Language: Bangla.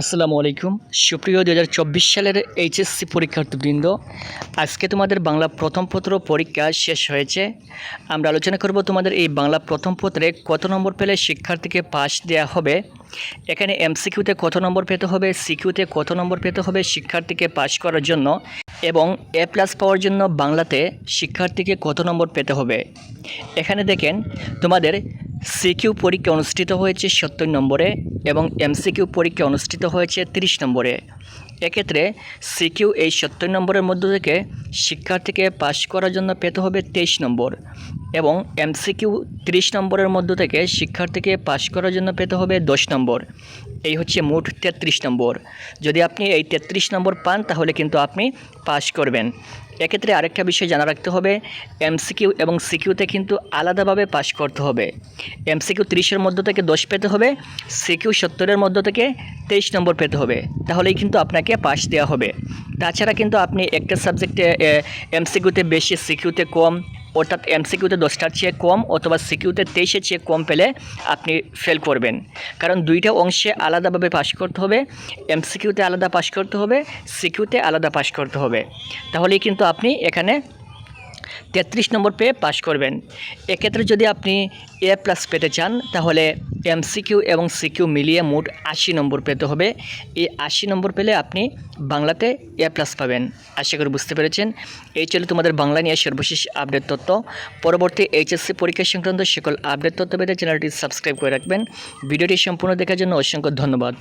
আসসালামু আলাইকুম। সুপ্রিয় দু হাজার চব্বিশ সালের এইচএসসি পরীক্ষার্থীবৃন্দ, আজকে তোমাদের বাংলা প্রথম পত্র পরীক্ষা শেষ হয়েছে। আমরা আলোচনা করব তোমাদের এই বাংলা প্রথম পত্রে কত নম্বর পেলে শিক্ষার্থীকে পাস দেওয়া হবে। এখানে এমসিকিউতে কত নম্বর পেতে হবে, সিকিউতে কত নম্বর পেতে হবে শিক্ষার্থীকে পাস করার জন্য এবং এ প্লাস পাওয়ার জন্য বাংলাতে শিক্ষার্থীকে কত নম্বর পেতে হবে। এখানে দেখেন, তোমাদের সিকিউ পরীক্ষা অনুষ্ঠিত হয়েছে সত্তর নম্বরে এবং এমসিকিউ পরীক্ষা অনুষ্ঠিত হয়েছে তিরিশ নম্বরে। এক্ষেত্রে সিকিউ এই সত্তর নম্বরের মধ্য থেকে শিক্ষার্থীকে পাশ করার জন্য পেতে হবে তেইশ নম্বর এবং এমসিকিউ তিরিশ নম্বরের মধ্য থেকে শিক্ষার্থীকে পাশ করার জন্য পেতে হবে দশ নম্বর। এই হচ্ছে মোট তেত্রিশ নম্বর। যদি আপনি এই তেত্রিশ নম্বর পান, তাহলে কিন্তু আপনি পাশ করবেন। এক্ষেত্রে আরেকটা বিষয় জানা রাখতে হবে এমসিকিউ এবং সিকিউতে কিন্তু আলাদাভাবে পাশ করতে হবে। এমসিকিউ তিরিশের মধ্য থেকে দশ পেতে হবে সিকিউ সত্তরের মধ্য থেকে তেইশ নম্বর পেতে হবে, তাহলেই কিন্তু আপনাকে পাশ দেওয়া হবে। তাছাড়া কিন্তু আপনি একটা সাবজেক্টে এমসিকিউতে বেশি সিকিউতে কম অর্থাৎ এমসিকিউতে দশটার চেয়ে কম অথবা সিকিউতে তেইশের চেয়ে কম পেলে আপনি ফেল করবেন। কারণ দুইটা অংশে আলাদাভাবে পাশ করতে হবে, এমসিকিউতে আলাদা পাশ করতে হবে, সিকিউতে আলাদা পাশ করতে হবে। তাহলেই কিন্তু আপনি এখানে তেত্রিশ নম্বর পেয়ে পাশ করবেন। এক্ষেত্রে যদি আপনি এ প্লাস পেতে চান, তাহলে এমসিকিউ এবং সিকিউ মিলিয়ে মোট আশি নম্বর পেতে হবে। এই আশি নম্বর পেলে আপনি বাংলাতে এ প্লাস পাবেন। আশা করি বুঝতে পেরেছেন। এই ছিল তোমাদের বাংলা নিয়ে সর্বশেষ আপডেট তথ্য। পরবর্তী এইচএসসি পরীক্ষা সংক্রান্ত সকল আপডেট তথ্য পেতে চ্যানেলটি সাবস্ক্রাইব করে রাখবেন। ভিডিওটি সম্পূর্ণ দেখার জন্য অসংখ্য ধন্যবাদ।